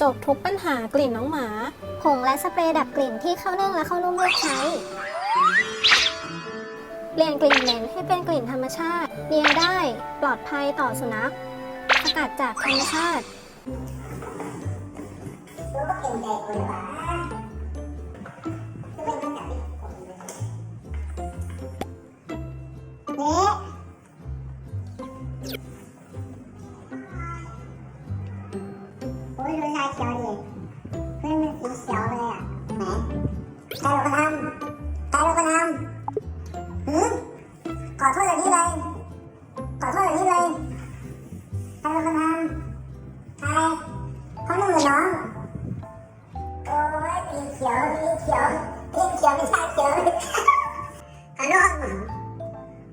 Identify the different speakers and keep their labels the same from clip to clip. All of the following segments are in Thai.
Speaker 1: จบทุกปัญหากลิ่นน้องหมา
Speaker 2: ผงและสเปรย์ดับกลิ่นที่เข้านึ่งและเข้านุ่มเลือกใช้
Speaker 1: เปลี่ยนกลิ่นเหม็นให้เป็นกลิ่นธรรมชาติเลียได้ปลอดภัยต่อสุนัขสกัดจากธรรมชาติ
Speaker 2: เนี่ยเละ หืมขอโทษอย่างนี้เลย ขอโทษอย่างนี้เลยใครเป็นคนทำใครเขาหนึ่งหรือน้อง โอ้ยสีเขียวสีเขียวสีเขียวไม่ใช่เขียวขอโทษ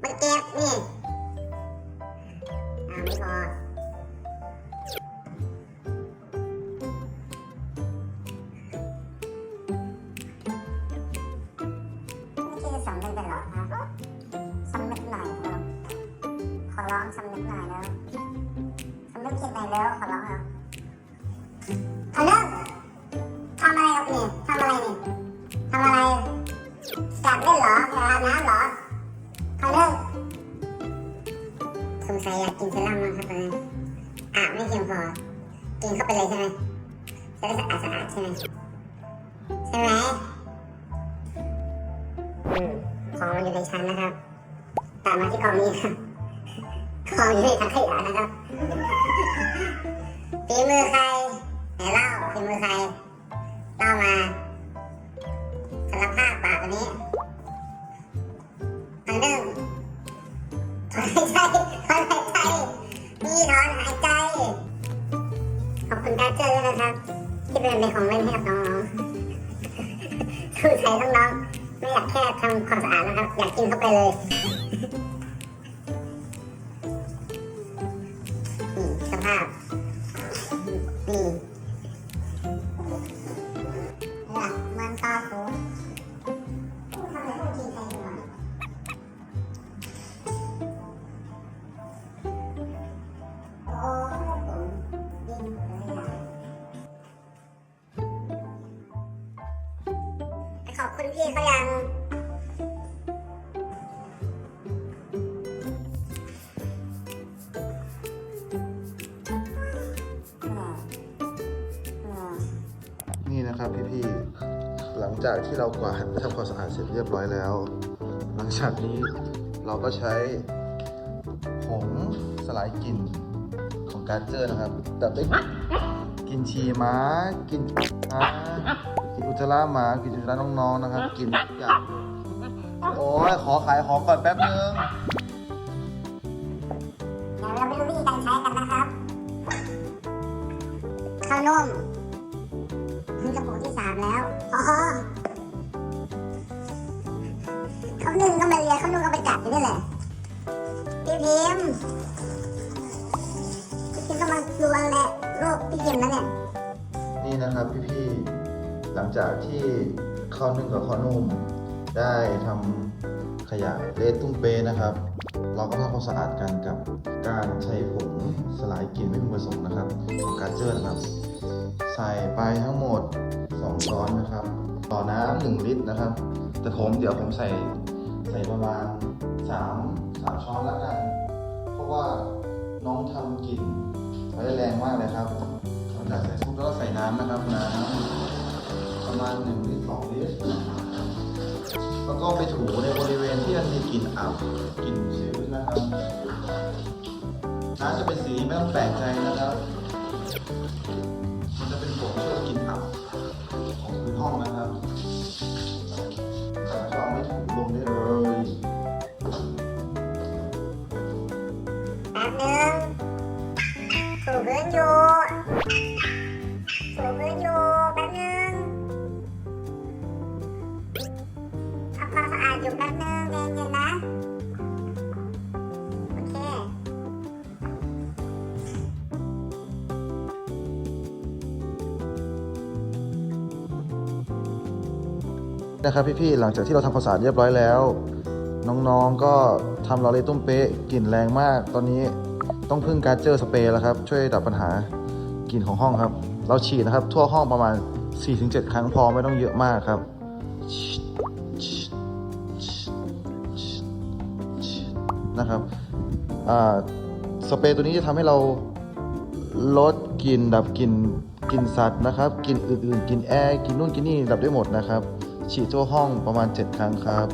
Speaker 2: มันเจ็บนี่ อร้องสำนึกหน่อยแล้วสำนึกคิดหน่อยแล้วขอร้องครับขนมทำอะไรครับเนี่ยทำอะไรเนี่ยทำอะไรจับเล่นเหรอจะอาบน้ำเหรอเขาเลิกสงสัยอยากกินเซรั่มมากครับตอนนี้อาบไม่เพียงพอ กินเข้าไปเลยใช่ไหมจะได้สะอาดสะอาดใช่ไหมใช่ไหมอืมของมันอยู่ในชั้นนะครับ ตามมาที่กองนี้ครับ ของอยู่ในถังขยะนะครับฝีมือใครไหนเล่าฝีมือใครเล่ามาสารภาพปากวันนี้ทางเดิมถอนหายใจถอนหายใจนี่ถอนหายใจ ขอบคุณการเจอด้วยนะครับ ที่เป็นเป็นของเล่นให้กับน้องๆสู้ใจน้องๆไม่อยากแค่ทำความสะอาดนะครับ อยากกินเข้าไปเลย อบคุณพี่เขายัง
Speaker 3: นี่นะครับพี่ๆ หลังจากที่เรากวาดทำความสะอาดเสร็จเรียบร้อยแล้ว หลังจากนี้เราก็ใช้ผงสลายกลิ่นของการเจอร์นะครับดับได้กลินฉี่หมากินหมา อุจจาระหมากินอุจจาระน้องๆนะครับ กินทุกอย่างโอ้ยขอขายของก่อนแป๊บนึง
Speaker 2: เดี๋ยวเราไปดูวิธีการใช้กันนะครับข้าวนุ่มนี่กระปุกที่สามแล้วอ๋อข้าวนึ่งก็มาเลียข้าวนุ่มก็ไปกัดอยู่นี่แหละพี่พิมพ์พี่พิมพ์ก็มาดูแลลูกพี่พิมพ์นั่นเนี่ย
Speaker 3: นี่นะครับพี่ๆ หลังจากที่ข้าวนึ่งกับข้าวนุ่ม ได้ทำขยะเละตุ้มเปนะครับ เราก็ทำความสะอาดกันกับการใช้ผงสลายกลิ่นไม่พึงประสงค์นะครับของการเจอร์นะครับ ใส่ไปทั้งหมด 2 ช้อนนะครับ ต่อน้ำหนึ่งลิตรนะครับ แต่ผมเดี๋ยวผมใส่ใส่ประมาณ 3 3 ช้อนล้วกัน เพราะว่าน้องทำกลิ่นไว้แรงมากเลยครับหลังจากใส่ซุปแล้วใส่น้ำนะครับน้ำ ประมาณ1ลิตร2ลิตรแล้วก็ไปถูในบริเวณที่มันมีกลิ่นอับกลิ่นชื้นนะครับน้ำจะเป็นสีไม่ต้องแปลกใจนะครับ มันจะเป็นผงช่วยกลิ่นอับของพื้นห้องนะครับแล้วก็เอาไม่ถูลงได้เลย
Speaker 2: แป๊บนึงถูพื้นอยู่ ความสะอาดอยู่แป๊บนึงเย็นๆนะ โอเค
Speaker 3: นะครับพี่ๆ หลังจากที่เราทำความสะอาดเรียบร้อยแล้ว น้องๆ ก็ทำลอเรตุ้มเป๊ะกลิ่นแรงมาก ตอนนี้ต้องพึ่งการเจอสเปรย์แล้วครับ ช่วยดับปัญหากลิ่นของห้องครับ เราฉีดนะครับ ทั่วห้องประมาณ 4-7 ครั้งพอไม่ต้องเยอะมากครับ นะครับสเปรย์ตัวนี้จะทำให้เราลดกลิ่นดับกลิ่นกลิ่นสัตว์นะครับกลิ่นอื่นๆกลิ่นแอร์กลิ่นนู่นกลิ่นนี่ดับได้หมดนะครับฉีดทั่วห้องประมาณ 7 ครั้งครับ